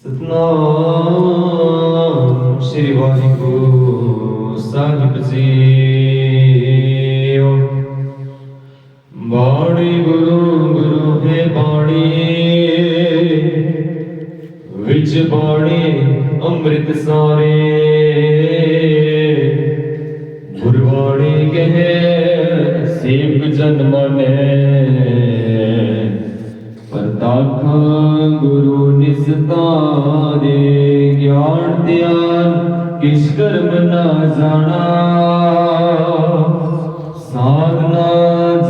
ਸਤਨਾਮ ਸ੍ਰੀ ਵਾਹਿਗੁਰੂ, ਸਾਹਿਬ ਜੀਓ। ਬਾਣੀ ਗੁਰੂ ਗੁਰੂ ਹੈ ਬਾਣੀ। ਵਿੱਚ ਬਾਣੀ ਅੰਮ੍ਰਿਤ ਸਾਰੇ। ਗੁਰਬਾਣੀ ਕਹੇ, ਸੇਵਕ ਜਨ ਮਨੈ। ਪ੍ਰਤਾਪ ਗੁਰੂ ਨਿਸਤਾਰੇ ਗਿਆਨ ਧਿਆਨ ਕਿਸ ਕਰਮ ਨਾ ਜਾਣਾ? ਸਾਧਨਾ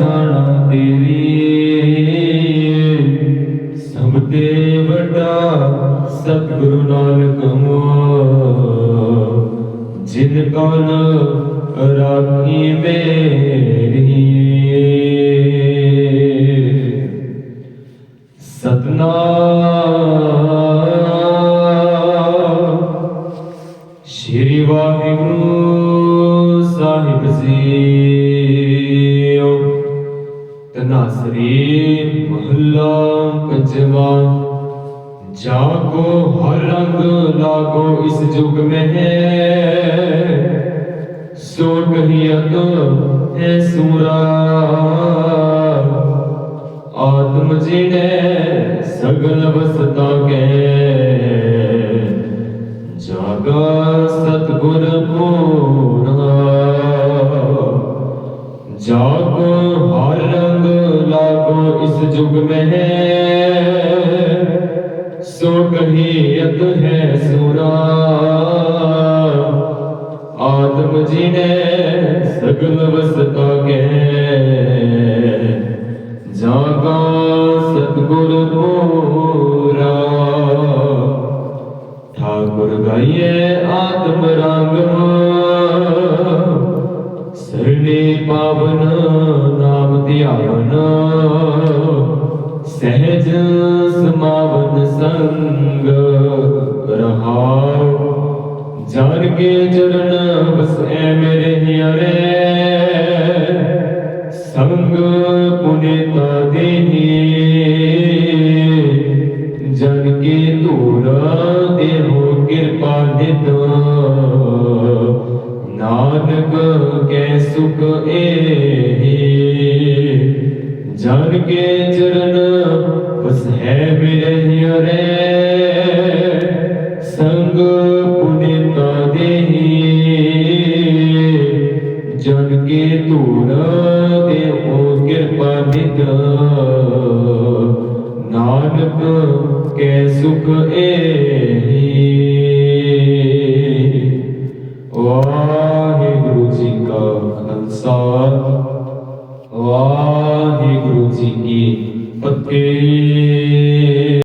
ਜਾਣਾ ਤੇਰੀ। ਸਭ ਤੇ ਵੱਡਾ ਸਤਿਗੁਰੂ ਨਾਨਕ ਮੋ ਜਿਨ ਕਨ ਰਾਖੀ ਮੇਰੀ ਤਨਾਸਰੀ ਮਹੱਲਾ ਪੰਜਵਾਂ ਜਾਗੋ ਹਰ ਰੰਗ ਲਾਗੋ ਇਸ ਜੁਗ ਮਹਿ ਸੋ ਕਹੀਅਤ ਹੈ ਸੂਰਾ ਆਤਮ ਜੀਣੇ ਸਗਲ ਵਸਤਾ ਕੇ ਜਾਗੋ ਹਰ ਰੰਗ ਲਾਗੋ ਇਸ ਜੁਗ ਮਹਿ। ਸੋ ਕਹੀਅਤ ਹੈ ਸੁਰਾ। ਆਤਮ ਜੀਨੇ ਸਗਲ ਵਸਤਾ ਕੇ ਜਾਗਾ ਸਤਗੁਰ ਪੂਰਾ। ਠਾਕੁਰ ਗਾਈਏ ਆਤਮ ਰੰਗ। ਸਰਨੇ ਪਾਵਨ ਨਾਮ ਧਿਆਵਨ, ਸਹਿਜ ਸਮਾਵਨ ਸੰਗ ਰਹਾਉ। ਜਾਨ ਕੇ ਚਰਨ, ਬਸੈ ਮੇਰੇ ਹਿਆਰੇ ਸੰਗ ਪੁਨੀਤਾ ਦੇਹੀ। ਜਨ ਕੇ ਧੂਰ ਦੇਹੋ, ਕਿਰਪਾ ਨਿਤ ਸੁਖ ਏਹੀ। ਜਨ ਕੇ ਚਰਨ ਬਸ ਹੈ ਮੇਰੇ ਹਿਰੇ ਸੰਗ ਪੁਨੀਤਾ ਦੇਹੀ। ਜਨ ਕੇ ਧੂਰ ਦੇਹੋ ਕਿਰਪਾ ਨਿਤ ਨਾਨਕ ਕੇ ਸੁਖ ਏਹੀ।